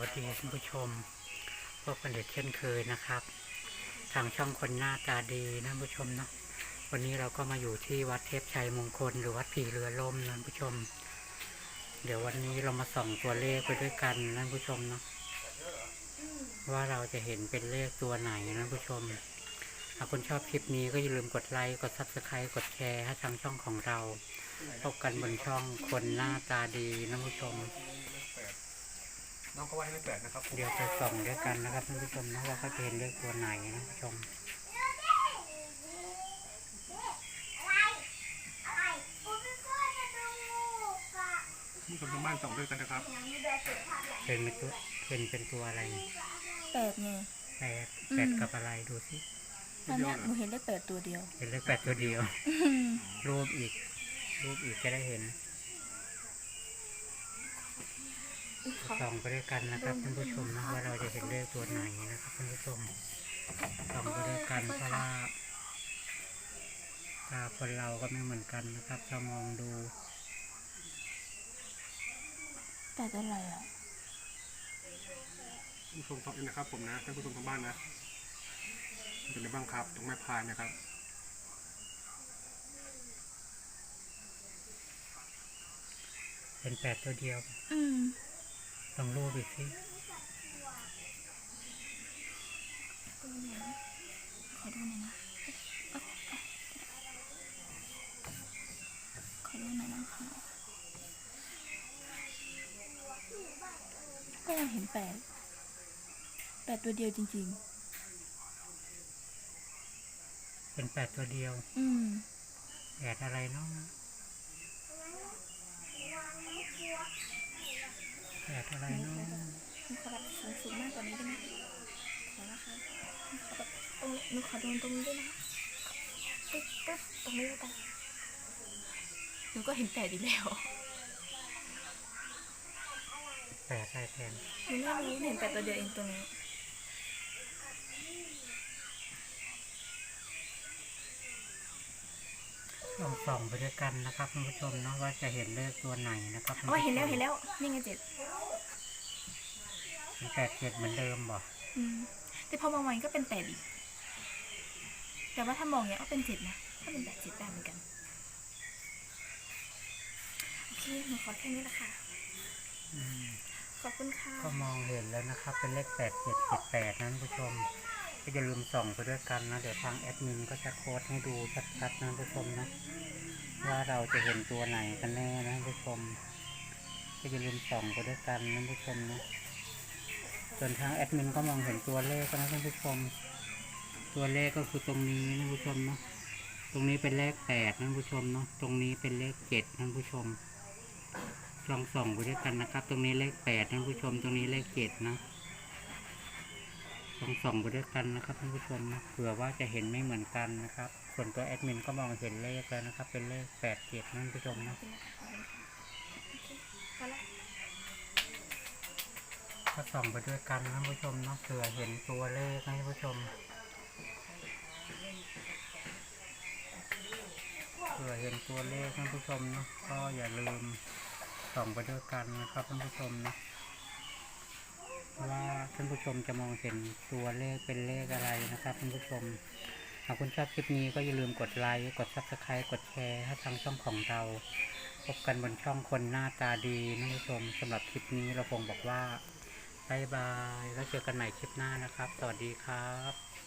วัสดีท่านผู้ชมพบกันเด็กเช่นเคยนะครับ ทางช่องคนหน้าตาดีนะท่านผู้ชมเนาะวันนี้เราก็มาอยู่ที่วัดเทพชัยมงคล หรือวัดผีเรือล่มนะท่านผู้ชม เดี๋ยววันนี้เรามาส่องตัวเลขไปด้วยกันนะท่านผู้ชมเนาะว่าเราจะเห็นเป็นเลขตัวไหนนะท่านผู้ชมหากคุณชอบคลิปนี้ก็อย่าลืมกดไลค์กดซับสไครต์กดแชร์ให้ทางช่องของเราพบกันบนช่องคนหน้าตาดีนะท่านผู้ชม น้องเขาว่าให้ไม่แปลกนะครับเดี๋ยวไปส่องด้วยกันนะครับท่านผู้ชมนะว่าเขาจะเห็นเลขตัวไหนนะท่านผู้ชมผู้ชมทางบ้านส่องด้วยกันนะครับเป็นเป็นตัวเป็นเป็นตัวอะไรแปดไงแปดอืมแปดกับอะไรดูสิตอนเนี้ยหนูเห็นได้แปดตัวเดียวเป็นเลขแปดตัวเดียวรูปอีกรูปอีกจะได้เห็น ส่องไปด้วยกันนะครับท่านผู้ชมนะว่าเราจะเห็นเลขตัวไหนนะครับท่านผู้ชมส่องไปด้วยกันเพราะว่าตาคนเราก็ไม่เหมือนกันนะครับถ้ามองดูแปดอะไรอะผู้ชมทางนะครับผมนะท่านผู้ชมทางบ้านนะเป็นอะไรบ้างครับตรงแม่พายนะครับเป็นแปดตัวเดียว อืม ลองรูปอีกสิขอดูหน่อยนะขอดูหน่อยนะคะก็ยังเห็นแปดแปดตัวเดียวจริงเป็นแปดตัวเดียวๆอืมแปดอะไรเนาะ แปดอะไรเนาะหนูขอแบบสูงสูงมากกว่านี้ได้ไหมขอนะคะหนูขอแบบตรงหนูขอโดนตรงนี้ด้วยนะตึ๊ดตึ๊ดตรงนี้แล้วกันหนูก็เห็นแปดอีกแล้วแปดอะไรแทนหนูไม่รู้เห็นแปดตัวเดียวเองตรงนี้ ลองส่องไปด้วยกันนะครับท่านผู้ชมเนาะว่าจะเห็นเลขตัวไหนนะครับท่านอ๋อผู้ชมเห็นแล้วเห็นแล้วนี่ไงเจ็ดเป็นแปดเจ็ดเหมือนเดิมบ่อืมแต่พอมองมันก็เป็นแปดอีกแต่ว่าถ้ามองเนี้ยก็เป็นเจ็ดนะก็เป็นแปดเจ็ดได้เหมือนกันโอเคหนูขอแค่นี้ละค่ะอืมขอบคุณค่ะ ก็มองเห็นแล้วนะครับ เป็นเลขแปดเจ็ดเจ็ดแปดนะท่านผู้ชม ก็อย่าลืมส่องไปด้วยกันนะเดี๋ยวทางแอดมินก็จะโค้ดให้ดูชัดๆนะท่านผู้ชมนะว่าเราจะเห็นตัวไหนกันแน่นะท่านผู้ชมก็อย่าลืมส่องไปด้วยกันนะท่านผู้ชมนะส่วนทางแอดมินก็มองเห็นตัวเลขนะท่านผู้ชม ตัวเลขก็คือตรงนี้นะท่านผู้ชมเนาะตรงนี้เป็นเลขแปดนะท่านผู้ชมเนาะตรงนี้เป็นเลขเจ็ดนะท่านผู้ชมลองส่องไปด้วยกันนะครับ ตรงนี้เลขแปดท่านผู้ชม ตรงนี้เลขเจ็ดนะ ลองส่องไปด้วยกันนะครับท่านผู้ชมนะเผื่อว่าจะเห็นไม่เหมือนกันนะครับ ส่วนตัวแอดมินก็มองเห็นเลขแล้วนะครับ เป็นเลขแปดเจ็ดนะท่นผู้ชมนะพอละก็ส่องไปด้วยกันนะท่านผู้ชมเนาะเผื่อเห็นตัวเลขนะท่านผู้ชมเผื่อเห็นตัวเลขท่านผู้ชมเนาะก็อย่าลืมส่องไปด้วยกันนะครับท่านผู้ชมนะ ว่าท่านผู้ชมจะมองเห็นตัวเลขเป็นเลขอะไรนะครับท่านผู้ชม หากคุณชอบคลิปนี้ก็อย่าลืมกดไลค์ กดซับสไครต์กดแชร์ให้ทางช่องของเรา พบกันบนช่องคนหน้าตาดีนผู้ชมสำหรับคลิปนี้เราคงบอกว่าบายบาย แล้วเจอกันใหม่คลิปหน้านะครับ สวัสดีครับ